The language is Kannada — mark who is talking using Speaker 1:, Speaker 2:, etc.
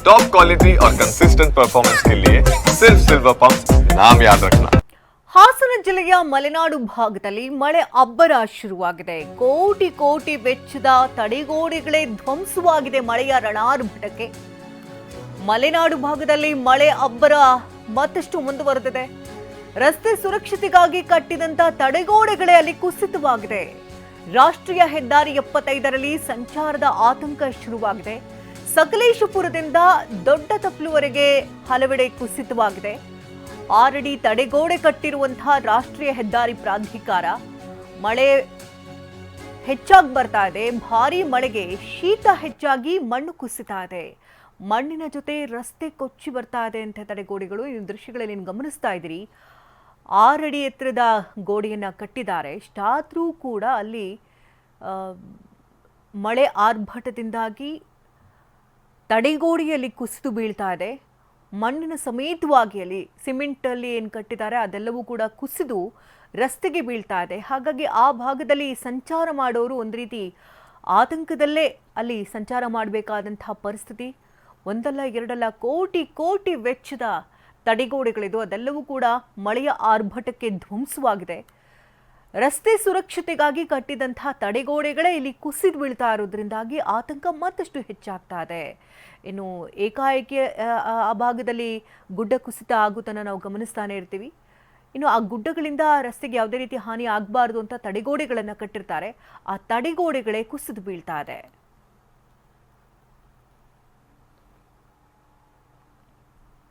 Speaker 1: टॉप क्वालिटी और कंसिस्टेंट परफॉर्मेंस के लिए सिर्फ सिल्वर पंप नाम याद रखना
Speaker 2: ಹಾಸನ ಜಿಲ್ಲೆಯ ಮಲೆನಾಡು ಭಾಗದಲ್ಲಿ ಮಳೆ ಅಬ್ಬರ ಶುರುವಾಗಿದೆ ಕೋಟಿ ಕೋಟಿ ವೆಚ್ಚದ ತಡೆಗೋಡೆಗಳೇ ಧ್ವಂಸವಾಗಿದೆ ಮಳೆಯ ರಣಾರ್ಭಟಕ್ಕೆ ಮಲೆನಾಡು ಭಾಗದಲ್ಲಿ ಮಳೆ ಅಬ್ಬರ ಮತ್ತಷ್ಟು ಮುಂದುವರೆದಿದೆ ರಸ್ತೆ ಸುರಕ್ಷತೆಗಾಗಿ ಕಟ್ಟಿದಂತ ತಡೆಗೋಡೆಗಳೇ ಅಲ್ಲಿ ಕುಸಿತವಾಗಿದೆ ರಾಷ್ಟ್ರೀಯ ಹೆದ್ದಾರಿ ಎಪ್ಪತ್ತೈದರಲ್ಲಿ ಸಂಚಾರದ ಆತಂಕ ಶುರುವಾಗಿದೆ ಸಕಲೇಶಪುರದಿಂದ ದೊಡ್ಡ ತಪ್ಪಲುವರೆಗೆ ಹಲವೆಡೆ ಕುಸಿತವಾಗಿದೆ. ಆರಡಿ ತಡೆಗೋಡೆ ಕಟ್ಟಿರುವಂತಹ ರಾಷ್ಟ್ರೀಯ ಹೆದ್ದಾರಿ ಪ್ರಾಧಿಕಾರ ಮಳೆ ಹೆಚ್ಚಾಗಿ ಬರ್ತಾ ಇದೆ. ಭಾರಿ ಮಳೆಗೆ ಶೀತ ಹೆಚ್ಚಾಗಿ ಮಣ್ಣು ಕುಸಿತಾ ಇದೆ. ಮಣ್ಣಿನ ಜೊತೆ ರಸ್ತೆ ಕೊಚ್ಚಿ ಬರ್ತಾ ಇದೆ ಅಂತ ತಡೆಗೋಡೆಗಳು. ಈ ದೃಶ್ಯಗಳಲ್ಲಿ ನೀವು ಗಮನಿಸ್ತಾ ಇದ್ದೀರಿ. ಆರಡಿ ಎತ್ತರದ ಗೋಡೆಯನ್ನು ಕಟ್ಟಿದ್ದಾರೆ. ಇಷ್ಟಾದರೂ ಕೂಡ ಅಲ್ಲಿ ಮಳೆ ಆರ್ಭಟದಿಂದಾಗಿ ತಡೆಗೋಡೆಯಲ್ಲಿ ಕುಸಿದು ಬೀಳ್ತಾ ಇದೆ. ಮಣ್ಣಿನ ಸಮೇತವಾಗಿ ಅಲ್ಲಿ ಸಿಮೆಂಟಲ್ಲಿ ಏನು ಕಟ್ಟಿದ್ದಾರೆ, ಅದೆಲ್ಲವೂ ಕೂಡ ಕುಸಿದು ರಸ್ತೆಗೆ ಬೀಳ್ತಾ ಇದೆ. ಹಾಗಾಗಿ ಆ ಭಾಗದಲ್ಲಿ ಸಂಚಾರ ಮಾಡೋರು ಒಂದು ರೀತಿ ಆತಂಕದಲ್ಲೇ ಅಲ್ಲಿ ಸಂಚಾರ ಮಾಡಬೇಕಾದಂತಹ ಪರಿಸ್ಥಿತಿ. ಒಂದಲ್ಲ, ಎರಡಲ್ಲ, ಕೋಟಿ ಕೋಟಿ ವೆಚ್ಚದ ತಡೆಗೋಡೆಗಳಿದು ಅದೆಲ್ಲವೂ ಕೂಡ ಮಳೆಯ ಆರ್ಭಟಕ್ಕೆ ಧ್ವಂಸವಾಗಿದೆ. ರಸ್ತೆ ಸುರಕ್ಷತೆಗಾಗಿ ಕಟ್ಟಿದಂತಹ ತಡೆಗೋಡೆಗಳೇ ಇಲ್ಲಿ ಕುಸಿದು ಬೀಳ್ತಾ ಇರೋದ್ರಿಂದಾಗಿ ಆತಂಕ ಮತ್ತಷ್ಟು ಹೆಚ್ಚಾಗ್ತಾ ಇದೆ. ಇನ್ನು ಏಕಾಏಕಿ ಆ, ಭಾಗದಲ್ಲಿ ಗುಡ್ಡ ಕುಸಿತ ಆಗುತ್ತನ್ನ ನಾವು ಗಮನಿಸ್ತಾನೆ ಇರ್ತೀವಿ. ಇನ್ನು ಆ ಗುಡ್ಡಗಳಿಂದ ರಸ್ತೆಗೆ ಯಾವುದೇ ರೀತಿ ಹಾನಿ ಆಗಬಾರ್ದು ಅಂತ ತಡೆಗೋಡೆಗಳನ್ನು ಕಟ್ಟಿರ್ತಾರೆ. ಆ ತಡೆಗೋಡೆಗಳೇ ಕುಸಿದು ಬೀಳ್ತಾ ಇದೆ.